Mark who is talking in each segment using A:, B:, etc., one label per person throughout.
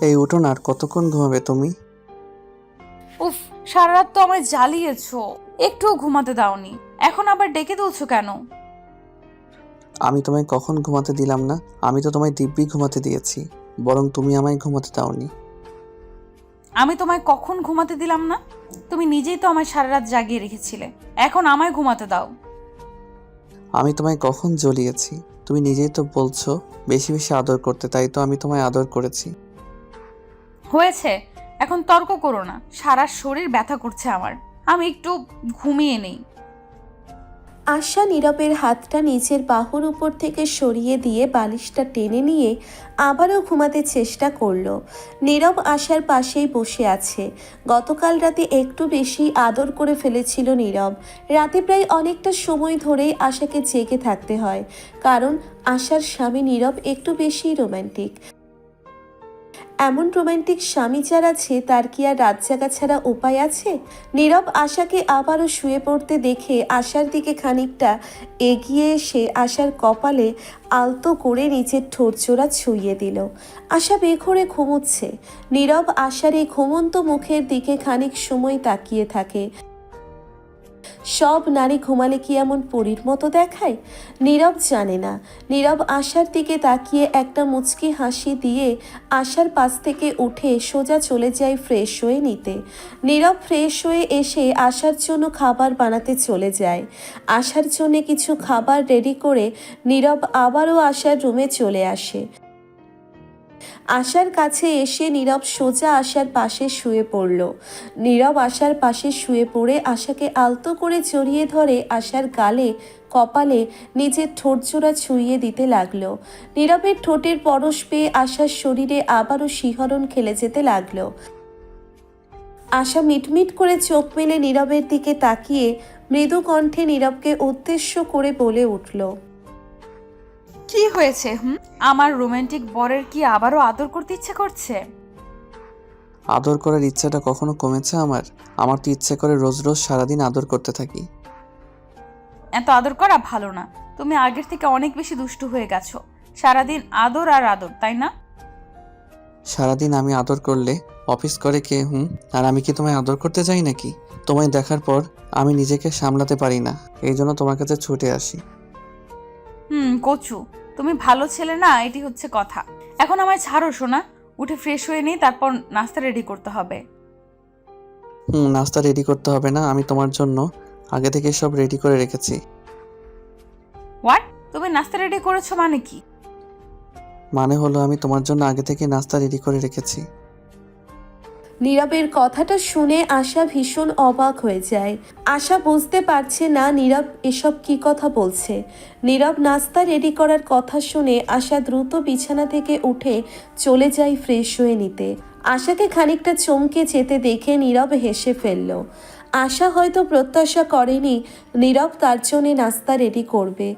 A: এই উঠোন আর কতক্ষণ ঘুমাবে তুমি?
B: উফ সারা রাত তো আমায় জ্বালিয়েছো। একটুও ঘুমাতে দাওনি। এখন আবার ডেকে তুলছো কেন?
A: আমি তোমায় কখন ঘুমাতে দিলাম না? আমি তো তোমায় দিব্যি ঘুমাতে দিয়েছি বরং তুমি আমায় ঘুমাতে দাওনি।
B: আমি তোমায় কখন ঘুমাতে দিলাম না? তুমি নিজেই তো আমায় সারা রাত জাগিয়ে রেখেছিলে। এখন আমায় ঘুমাতে দাও।
A: আমি তোমায় কখন জ্বলিয়েছি? তুমি নিজেই তো বলছো বেশি বেশি আদর করতে তাই তো আমি তোমায় আদর করেছি।
B: হয়েছে। এখন তর্ক করো না। সারা শরীর ব্যথা করছে আমার। আমি একটু ঘুমিয়ে নেই।
C: আশা নীরবের হাতটা নিচের বাহুর উপর থেকে সরিয়ে দিয়ে বালিশটা টেনে নিয়ে আবারও ঘুমাতে চেষ্টা করল। নীরব আশার পাশেই বসে আছে। গতকাল রাতে একটু বেশি আদর করে ফেলেছিল নীরব। রাতে প্রায় অনেকটা সময় ধরেই আশাকে জেগে থাকতে হয়। কারণ আশার স্বামী নীরব একটু বেশি রোম্যান্টিক এমন রোমান্টিক স্বামী যার আছে, তার কি আর রাত জাগা ছাড়া উপায় আছে? নীরব আশাকে আবারও শুয়ে পড়তে দেখে আশার দিকে খানিকটা এগিয়ে এসে আশার কপালে আলতো করে নিচের ঠোরচোরা ছুঁয়ে দিল। আশা বেঘরে ঘুমুচ্ছে। নীরব আশার এই ঘুমন্ত মুখের দিকে খানিক সময় তাকিয়ে থাকে। সব নারী ঘুমালে কি এমন পরীর মতো দেখায়? নীরব জানে না। নীরব আশার দিকে তাকিয়ে একটা মুচকি হাসি দিয়ে আশার পাশ থেকে উঠে সোজা চলে যায় ফ্রেশ হয়ে নিতে। নীরব ফ্রেশ হয়ে এসে আশার জন্য খাবার বানাতে চলে যায়। আশার জন্য কিছু খাবার রেডি করে নীরব আবারও আশার রুমে চলে আসে। আশার কাছে এসে নীরব সোজা আশার পাশে শুয়ে পড়ল। নীরব আশার পাশে শুয়ে পড়ে আশাকে আলতো করে জড়িয়ে ধরে আশার গালে, কপালে নিজের ঠোঁটজোড়া ছুঁয়ে দিতে লাগল। নীরবের ঠোঁটের পরশ পেয়ে আশার শরীরে আবারও শিহরণ খেলে যেতে লাগল। আশা মিটমিট করে চোখ মেলে নীরবের দিকে তাকিয়ে মৃদু কণ্ঠে নীরবকে উদ্দেশ্য করে বলে উঠল
B: কি হয়েছে হুম? আমার রোমান্টিক বরের কি আবারও আদর করতে ইচ্ছে করছে?
A: আদর করার ইচ্ছাটা কখনো কমেছে আমার? আমার তো ইচ্ছে করে রোজ রোজ সারাদিন আদর করতে থাকি।
B: এত আদর করা ভালো না। তুমি আগের থেকে অনেক বেশি দুষ্টু হয়ে গেছো। সারাদিন আদর আর আদর তাই না?
A: সারাদিন আমি আদর করলে অফিস করে কে হুম? আর আমি কি তোমায় আদর করতে যাই নাকি? তোমায় দেখার পর আমি নিজেকে সামলাতে পারি না। এই জন্য তোমার কাছে ছুটে আসি।
B: হুম কচু। তুমি ভালো ছেলে না এটি হচ্ছে কথা। এখন আমায় ছাড়ো শোনা উঠে ফ্রেশ হয়ে নিই তারপর নাস্তা রেডি করতে হবে।
A: হুম নাস্তা রেডি করতে হবে না আমি তোমার জন্য। আগে থেকে সব রেডি করে রেখেছি।
B: হোয়াট তুমি নাস্তা রেডি করেছ মানে কি?
A: মানে হলো আমি তোমার জন্য আগে থেকে নাস্তা রেডি করে রেখেছি।
C: নীরবের কথাটা শুনে আশা ভীষণ অবাক হয়ে যায়। আশা বুঝতে পারছে না নীরব এসব কি কথা বলছে। নীরব নাস্তা রেডি করার কথা শুনে আশা দ্রুত বিছানা থেকে উঠে চলে যায় ফ্রেশ হয়ে নিতে। আশাকে খানিকটা চমকে যেতে দেখে নীরব হেসে ফেলল। আশা হয়তো প্রত্যাশা করেনি নীরব তার জন্যে নাস্তা রেডি করবে।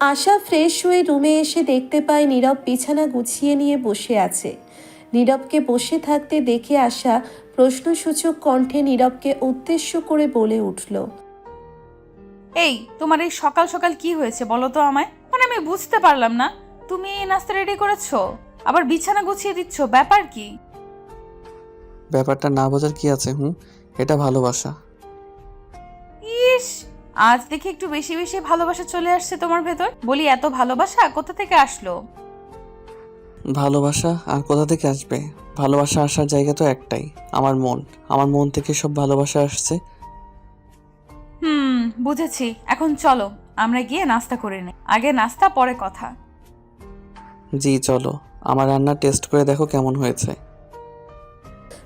C: আশা ফ্রেশ হয়ে রুমে এসে দেখতে পায় নীরব বিছানা গুছিয়ে নিয়ে বসে আছে। নীরবকে বসে থাকতে দেখে আসা প্রশ্নসূচক কণ্ঠে নীরবকে উদ্দেশ্য করে বলে উঠল
B: এই তোমার এই সকাল সকাল কি হয়েছে বলো তো আমায়? মানে আমি বুঝতে পারলাম না। তুমি এই নাস্তা রেডি করেছ? আবার বিছানা গুছিয়ে দিচ্ছ ব্যাপার কি?
A: ব্যাপারটা না বোঝার কি আছে হুম? এটা ভালোবাসা।
B: ইস আজ দেখি একটু বেশি বেশি ভালোবাসা চলে আসছে তোমার ভেতর। বলি এত ভালোবাসা কোথা থেকে আসলো?
A: ভালোবাসা আর কোথা থেকে আসবে? ভালোবাসা আসার জায়গা তো একটাই আমার মন। আমার মন থেকে সব ভালোবাসা আসছে।
B: হুম বুঝেছি। এখন চলো আমরা গিয়ে নাস্তা করে নিই। আগে নাস্তা পরে কথা।
A: জি চলো। আমার রান্না টেস্ট করে দেখো কেমন হয়েছে।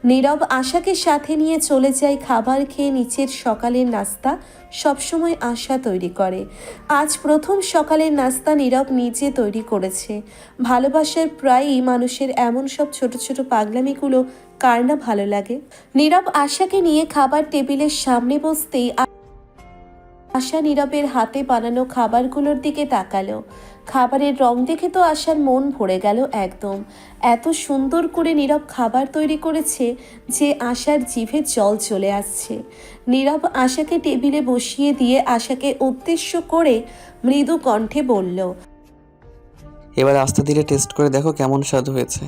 C: নীরব আশাকে সাথে নিয়ে চলে যায় খাবার খেয়ে নিচের সকালের নাস্তা, সবসময় আশা তৈরি করে। আজ প্রথম সকালের নাস্তা নীরব নিজে তৈরি করেছে। ভালোবাসার প্রায়ই মানুষের এমন সব ছোট ছোট পাগলামিগুলো কার না ভালো লাগে? নীরব আশাকে নিয়ে খাবার টেবিলের সামনে বসতেই আশা নীরবের হাতে বানানো খাবারগুলোর দিকে তাকালো। খাবারের রং দেখে তো আশার মন ভরে গেল একদম। এত সুন্দর করে নীরব খাবার তৈরি করেছে যে আশার জিভে জল চলে আসছে। নীরব আশাকে টেবিলে বসিয়ে দিয়ে আশাকে উদ্দেশ্য করে মৃদু কণ্ঠে বলল
A: এবার আস্তে ধীরে টেস্ট করে দেখো কেমন স্বাদ হয়েছে।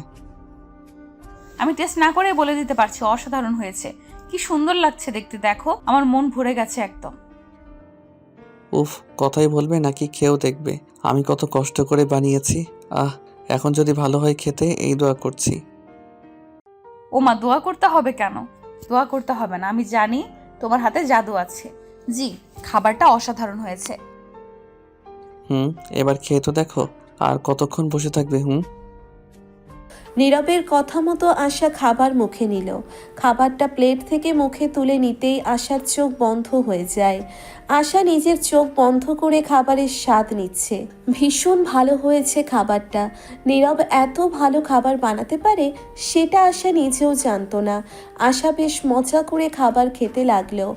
B: আমি টেস্ট না করে বলে দিতে পারছি অসাধারণ হয়েছে। কি সুন্দর লাগছে দেখতে দেখো। আমার মন ভরে গেছে একদম।
A: উফ কথাই বলবে নাকি খেয়েও দেখবে। আমি কত কষ্ট করে বানিয়েছি। আহ এখন যদি ভালো হয় খেতে এই দোয়া করছি।
B: ও মা দোয়া করতে হবে কেন? দোয়া করতে হবে না। আমি জানি তোমার হাতে জাদু আছে। জি খাবারটা অসাধারণ হয়েছে।
A: হুম এবার খেয়ে তো দেখো। আর কতক্ষণ বসে থাকবে হুম?
C: নীরবের কথা মতো আশা খাবার মুখে নিল। খাবারটা প্লেট থেকে মুখে তুলে নিতেই আশার চোখ বন্ধ হয়ে যায়। আশা নিজের চোখ বন্ধ করে খাবারের স্বাদ নিচ্ছে। ভীষণ ভালো হয়েছে খাবারটা। নীরব এত ভালো খাবার বানাতে পারে, সেটা আশা নিজেও জানতো না। আশা বেশ মজা করে খাবার খেতে লাগল।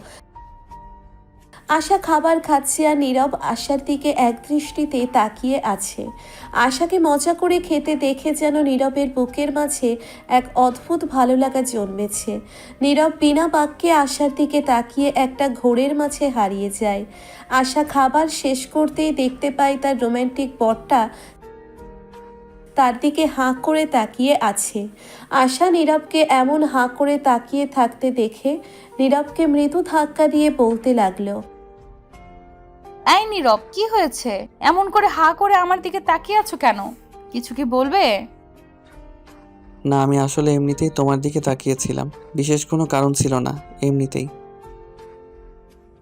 C: আশা খাবার খাচ্ছে আর নীরব আশার দিকে এক দৃষ্টিতে তাকিয়ে আছে। আশাকে মজা করে খেতে দেখে যেন নীরবের বুকের মাঝে এক অদ্ভুত ভালো লাগা জন্মেছে। নীরব বিনা বাক্যে আশার দিকে তাকিয়ে একটা ঘোরের মাঝে হারিয়ে যায়। আশা খাবার শেষ করতেই দেখতে পায় তার রোম্যান্টিক বরটা তার দিকে হাঁ করে তাকিয়ে আছে। আশা নীরবকে এমন হাঁ করে তাকিয়ে থাকতে দেখে নীরবকে মৃদু ধাক্কা দিয়ে বলতে লাগল
B: এই নীরব কি হয়েছে? এমন করে হা করে আমার দিকে তাকিয়ে আছো কেন? কিছু কি বলবে?
A: না আমি আসলে এমনিতেই তোমার দিকে তাকিয়েছিলাম। বিশেষ কোনো কারণ ছিল না এমনিতেই।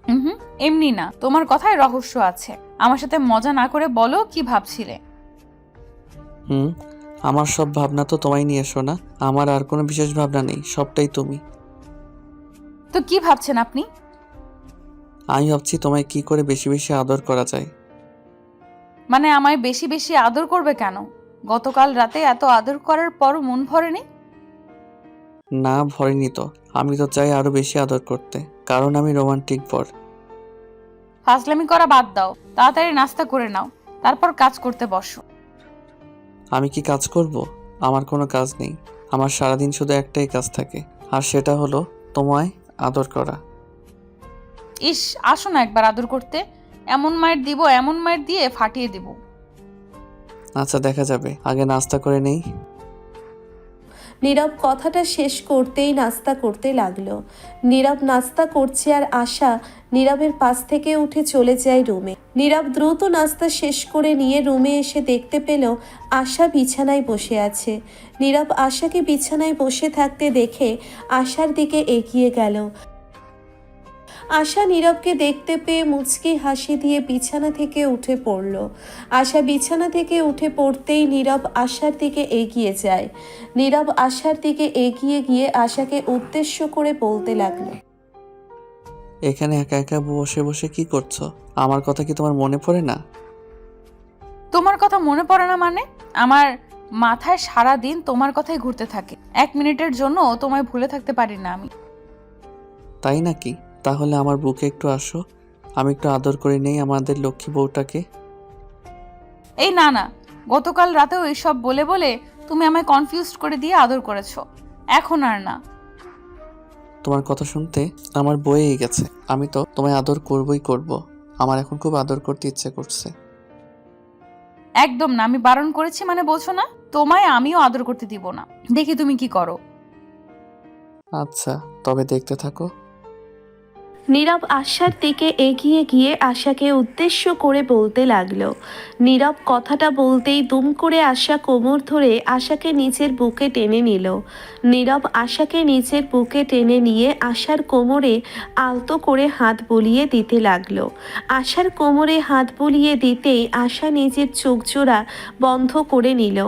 B: হুম এমনি না। তোমার কথায় রহস্য আছে। আমার সাথে মজা না করে বলো কি ভাবছিলে।
A: হুম আমার সব ভাবনা তো তোমায় নিয়ে এসো না আমার আর কোনো বিশেষ ভাবনা নেই সবটাই তুমি।
B: তো কি ভাবছেন আপনি?
A: আমি ভাবছি তোমায় কি করে বেশি বেশি আদর করা যায়।
B: মানে আমায় বেশি বেশি আদর করবে কেন? গতকাল রাতে এত আদর করার পরও মন ভরেনি?
A: না ভরেনি তো। আমি তো চাই আরও বেশি আদর করতে কারণ আমি রোমান্টিক বর।
B: ফাজলামি করা বাদ দাও তাড়াতাড়ি নাস্তা করে নাও তারপর কাজ করতে বসো।
A: আমি কি কাজ করব? আমার কোনো কাজ নেই। আমার সারাদিন শুধু একটাই কাজ থাকে আর সেটা হলো তোমায় আদর করা।
B: ইস আসো না একবার আদর করতে। এমন মায়ের দিব এমন মায়ের দিয়ে ফাটিয়ে দিব।
A: আচ্ছা দেখা যাবে। আগে নাস্তা করে নেই।
C: নীরব কথাটা শেষ করতেই নাস্তা করতে লাগল। নীরব নাস্তা করছে আর আশা নীরবের পাশ থেকে উঠে চলে যায় রুমে। নীরব দ্রুত নাস্তা শেষ করে নিয়ে রুমে এসে দেখতে পেল আশা বিছানায় বসে আছে। নীরব আশাকে বিছানায় বসে থাকতে দেখে আশার দিকে এগিয়ে গেল। আশা নীরবকে দেখতে পেয়ে মুচকি হাসি দিয়ে বিছানা থেকে উঠে পড়ল। আশা বিছানা থেকে উঠে পড়তেই নীরব আশার দিকে এগিয়ে যায়। নীরব আশার দিকে এগিয়ে গিয়ে আশাকে উদ্দেশ্য করে বলতে লাগল
A: এখানে একা একা বসে বসে কি করছ? আমার কথা কি তোমার মনে পড়ে না?
B: তোমার কথা মনে পড়ে না মানে? আমার মাথায় সারা দিন তোমার কথাই ঘুরতে থাকে। এক মিনিটের জন্য তোমায় ভুলে থাকতে পারি না আমি।
A: তাই নাকি? তাহলে আমার বুকে একটু আসো। আমি একটু আদর করে নেই আমাদের লক্ষ্মী বউটাকে।
B: এই না না। গতকাল রাতেও এইসব বলে বলে তুমি আমায় কনফিউজ করে দিয়ে আদর করেছ। এখন আর না।
A: তোমার কথা শুনতে আমার বয়েই গেছে। আমি তো তোমায় আদর করবই করব। আমার এখন খুব আদর করতে ইচ্ছে করছে।
B: একদম না আমি বারণ করেছি মানে বোঝো না। তোমায় আমিও আদর করতে দিব না। দেখি তুমি কি করো।
A: আচ্ছা তবে দেখতে থাকো।
C: নীরব আশার দিকে এগিয়ে গিয়ে আশাকে উদ্দেশ্য করে বলতে লাগল। নীরব কথাটা বলতেই দুম করে আশা কোমর ধরে আশাকে নিচের বুকে টেনে নিল। নীরব আশাকে নিচের বুকে টেনে নিয়ে আশার কোমরে আলতো করে হাত বুলিয়ে দিতে লাগল। আশার কোমরে হাত বুলিয়ে দিতেই আশা নিজের চোখ জোড়া বন্ধ করে নিল।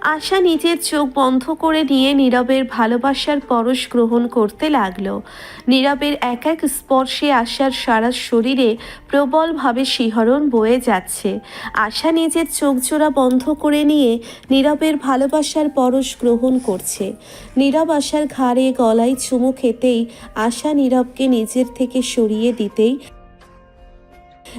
C: আশা নিজের চোখ বন্ধ করে নিয়ে নীরবের ভালোবাসার পরশ গ্রহণ করতে লাগল। নীরবের এক এক স্পর্শে আশার সারা শরীরে প্রবলভাবে শিহরণ বয়ে যাচ্ছে। আশা নিজের চোখ জোড়া বন্ধ করে নিয়ে নীরবের ভালোবাসার পরশ গ্রহণ করছে। নীরব আশার ঘাড়ে গলায় চুমু খেতেই আশা নীরবকে নিজের থেকে সরিয়ে দিতেই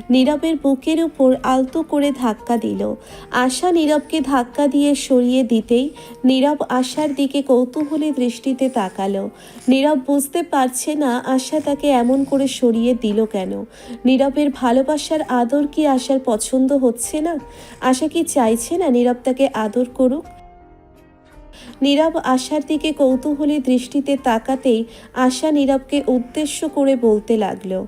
C: নীরবের বুকের উপর আলতো করে ধাক্কা দিল। আশা নীরবকে ধাক্কা দিয়ে সরিয়ে দিতেই নীরব আশার দিকে কৌতূহলী দৃষ্টিতে তাকালো। নীরব বুঝতে পারছে না আশা তাকে এমন করে সরিয়ে দিল কেন। নীরবের ভালোবাসার আদর কি আশার পছন্দ হচ্ছে না? আশা কি চাইছে না নীরব তাকে আদর করুক? নীরব আশার দিকে কৌতূহলী দৃষ্টিতে তাকাতেই আশা নীরবকে উদ্দেশ্য করে বলতে লাগল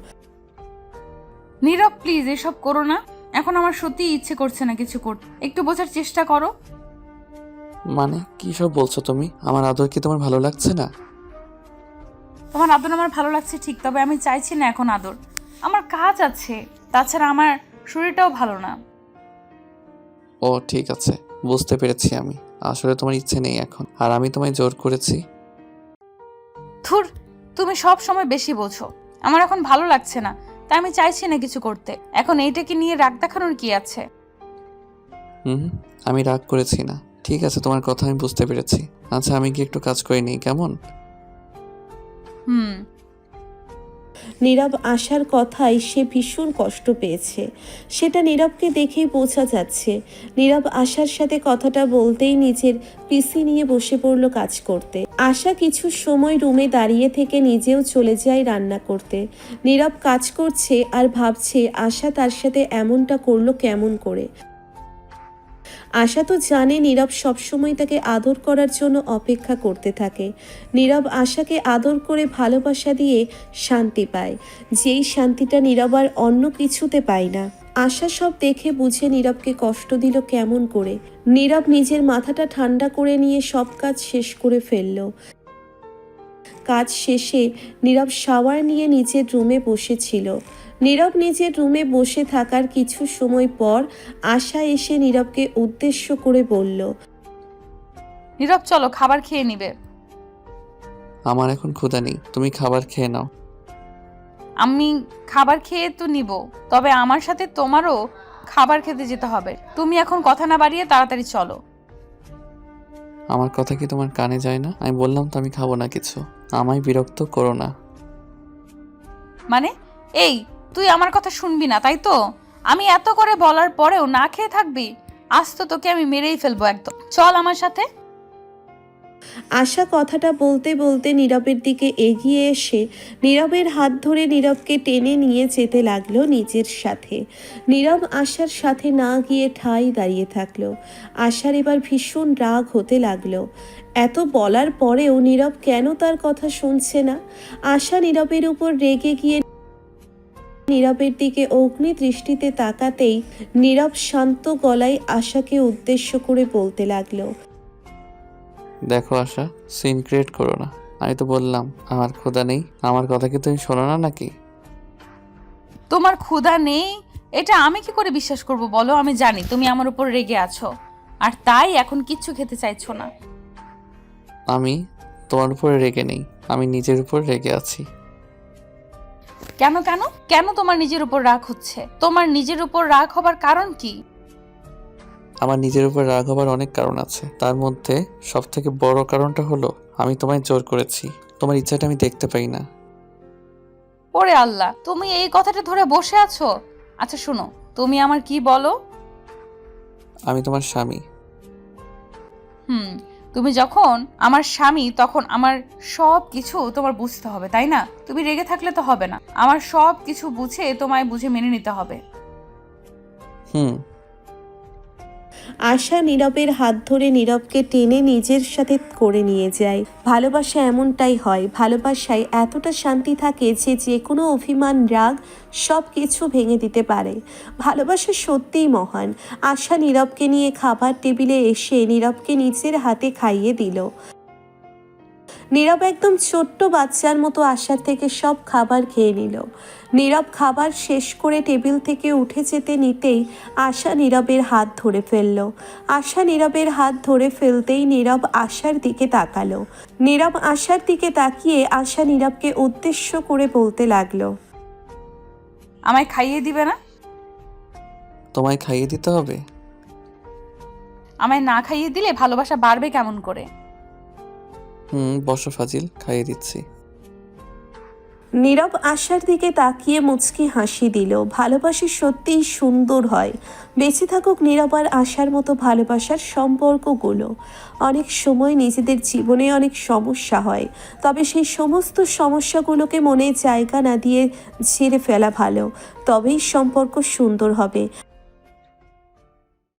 B: নীরব প্লিজ এসব করো না। এখন আমার সত্যি ইচ্ছে করছে না কিছু করতে। একটু বোঝার চেষ্টা করো।
A: মানে কী সব বলছো তুমি? আমার আদর কি তোমার ভালো লাগছে না?
B: তোমার আদর আমার ভালো লাগছে ঠিক তবে আমি চাইছি না এখন আদর। আমার কাজ আছে তাছাড়া আমার শরীরটাও ভালো না।
A: ও ঠিক আছে বুঝতে পেরেছি আমি। আসলে তোমার ইচ্ছে নেই এখন। আর আমি তোমায় জোর করেছি।
B: থুর তুমি সব সময় বেশি বোঝো আমার এখন ভালো লাগছে না। তাই আমি চাইছি না কিছু করতে। এখন এইটাকে নিয়ে রাগ দেখানোর কি আছে?
A: হুম আমি রাগ করেছি না। ঠিক আছে তোমার কথা আমি বুঝতে পেরেছি। আচ্ছা আমি কি একটু কাজ করে নিই কেমন?
B: হুম।
C: নীরব আশার কথায় সে ভীষণ কষ্ট পেয়েছে। সেটা নীরবকে দেখেই বোঝা যাচ্ছে। নীরব আশার সাথে কথাটা বলতেই নিজের পিসি নিয়ে বসে পড়ল কাজ করতে। আশা কিছু সময় রুমে দাঁড়িয়ে থেকে নিজেও চলে যায় রান্না করতে। নীরব কাজ করছে আর ভাবছে আশা তার সাথে এমনটা করল কেমন করে। আশা তো জানে নীরব সবসময় তাকে আদর করার জন্য অপেক্ষা করতে থাকে। নীরব আশাকে আদর করে ভালোবাসা দিয়ে শান্তি পায়। যেই শান্তিটা নীরব আর অন্য কিছুতে পায় না। আশা সব দেখে বুঝে নীরবকে কষ্ট দিল কেমন করে। নীরব নিজের মাথাটা ঠান্ডা করে নিয়ে সব কাজ শেষ করে ফেলল। কাজ শেষে নীরব শাওয়ার নিয়ে নিজের রুমে বসেছিল। নীরব নিজের রুমে বসে থাকার কিছু সময় পর আশা এসে নীরবকে উদ্দেশ্য করে বলল
B: নীরব চলো খাবার খেয়ে নিবে।
A: আমার এখন ক্ষুধা নেই তুমি খাবার খেয়ে নাও।
B: আমি খাবার খেয়ে তো নিব তবে আমার সাথে তোমারও খাবার খেতে যেতে হবে। তুমি এখন কথা না বাড়িয়ে তাড়াতাড়ি চলো।
A: আমার কথা কি তোমার কানে যায় না? আমি বললাম তো আমি খাব না কিছু। আমায় বিরক্ত করো না।
B: মানে? এই তুই আমার কথা শুনবি না, তাই তো? আমি এত করে বলার পরেও না খেয়ে থাকবি? আজ তো তোকে আমি মেরেই ফেলব একদম। চল আমার সাথে।
C: আশা কথাটা বলতে বলতে নীরবের দিকে এগিয়ে এসে নীরবের হাত ধরে নীরবকে টেনে নিয়ে যেতে লাগল নিজের সাথে। নীরব আশার সাথে না গিয়ে ঠাই দাঁড়িয়ে থাকল। আশার এবার ভীষণ রাগ হতে লাগল। এত বলার পরেও নীরব কেন তার কথা শুনছে না? আশা নীরবের উপর রেগে গিয়ে নীরবের দিকে অগ্নি দৃষ্টিতে তাকাতেই নীরব শান্ত গলায় আশাকে উদ্দেশ্য করে বলতে লাগল
A: দেখো আশা সিন ক্রিয়েট করো না। আমি তো বললাম আমার ক্ষুধা নেই। আমার কথা কি তুমি শোনো না নাকি?
B: তোমার ক্ষুধা নেই? এটা আমি কি করে বিশ্বাস করব বলো? আমি জানি তুমি আমার উপর রেগে আছো। আর তাই এখন কিচ্ছু খেতে চাইছো না।
A: আমি তোমার উপর রেগে নেই। আমি নিজের উপর রেগে আছি।
B: কেন কেন? কেন তোমার নিজের উপর রাগ হচ্ছে? তোমার নিজের উপর রাগ হবার কারণ কি?
A: আমার নিজের উপর রাগ হবার অনেক কারণ আছে। তার মধ্যে সব থেকে বড় কারণটা হলো আমি তোমায় জোর করেছি। তোমার ইচ্ছাটা আমি দেখতে পাই না।
B: ওরে আল্লাহ তুমি এই কথাটা ধরে বসে আছো? আচ্ছা শোনো তুমি আমার কি বলো?
A: আমি তোমার স্বামী।
B: হুম তুমি যখন আমার স্বামী, তখন আমার সব কিছু তোমার বুঝতে হবে, তাই না? তুমি রেগে থাকলে তো হবে না। আমার সব কিছু বুঝে তোমায় বুঝে মেনে নিতে হবে।
A: হুম।
C: আশা নীরবের হাত ধরে নীরবকে টেনে নিজের সাথে করে নিয়ে যায়। ভালোবাসা এমনটাই হয়, ভালোবাসায় এতটা শান্তি থাকে যে যে কোনো অভিমান, রাগ সব কিছু ভেঙে দিতে পারে। ভালোবাসা সত্যিই মহান। আশা নীরবকে নিয়ে খাবার টেবিলে এসে নীরবকে নিজের হাতে খাইয়ে দিল। নীরব একদম ছোট্ট বাচ্চার মতো আশার থেকে সব খাবার খেয়ে নিল। নীরব খাবার শেষ করে টেবিল থেকে উঠে যেতে নিতেই আশা নীরবের হাত ধরে ফেলল। আশা নীরবের হাত ধরে ফেলতেই নীরব আশার দিকে তাকালো। নীরব আশার দিকে তাকিয়ে আশা নীরবকে উদ্দেশ্য করে বলতে লাগল
B: আমায় খাইয়ে দিবে না?
A: তোমায় খাইয়ে দিতে হবে?
B: আমায় না খাইয়ে দিলে ভালোবাসা বাড়বে কেমন করে?
A: হুম, বসো ফাজিল, খাইয়ে দিচ্ছি।
C: নীরব আশার দিকে তাকিয়ে মুচকি হাসি দিল। ভালোবাসা সত্যিই সুন্দর হয়। বেঁচে থাকুক নীরব আর আশার মতো ভালোবাসার সম্পর্কগুলো। অনেক সময় নিজেদের জীবনে অনেক সমস্যা হয়। তবে সেই সমস্ত সমস্যাগুলোকে মনে জায়গা না দিয়ে ঝেড়ে ফেলা ভালো। তবেই সম্পর্ক সুন্দর হবে।